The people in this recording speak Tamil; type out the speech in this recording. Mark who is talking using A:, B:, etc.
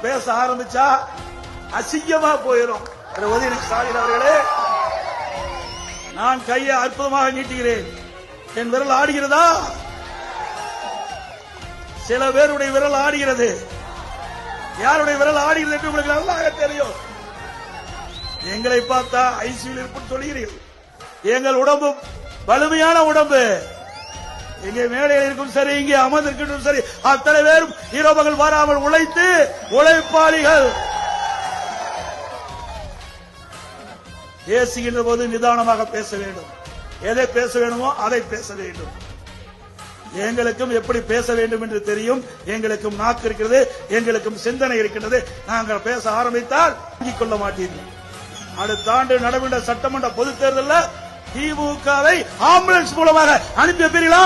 A: பேச ஆரம்பிச்சா அசிங்கமா போயிடும் உதயநிதி ஸ்டாலின் அவர்களே. நான் கையை அற்புதமாக நீட்டுகிறேன். என் விரல் ஆடுகிறதா? சில பேருடைய விரல் ஆடுகிறது. யாருடைய விரல் ஆடுகிறது என்று உங்களுக்கு நல்லாக தெரியும். எங்களை பார்த்தா ஐசியில் இருப்புன்னு சொல்கிறீர்கள் எங்கள் உடம்பு வலிமையான உடம்பு. இங்கே மேடையில் இருக்கும் சரி இங்கே அமர்ந்திருக்கட்டும் சரி அத்தனை பேரும் இரவுகள் வராமல் உழைத்து உழைப்பாளிகள். பேசுகின்ற போது நிதானமாக பேச வேண்டும். எதை பேச வேண்டுமோ அதை பேச வேண்டும். எங்களுக்கும் எப்படி பேச வேண்டும் என்று தெரியும். எங்களுக்கும் நாக்கு இருக்கிறது எங்களுக்கும் சிந்தனை இருக்கின்றது. நாங்கள் பேச ஆரம்பித்தால் தாங்கிக் கொள்ள மாட்டீர்கள். அடுத்த ஆண்டு நடைபெற்ற சட்டமன்ற பொதுத் தேர்தலில் திமுகவை ஆம்புலன்ஸ் மூலமாக அனுப்பி வைப்பீர்களா?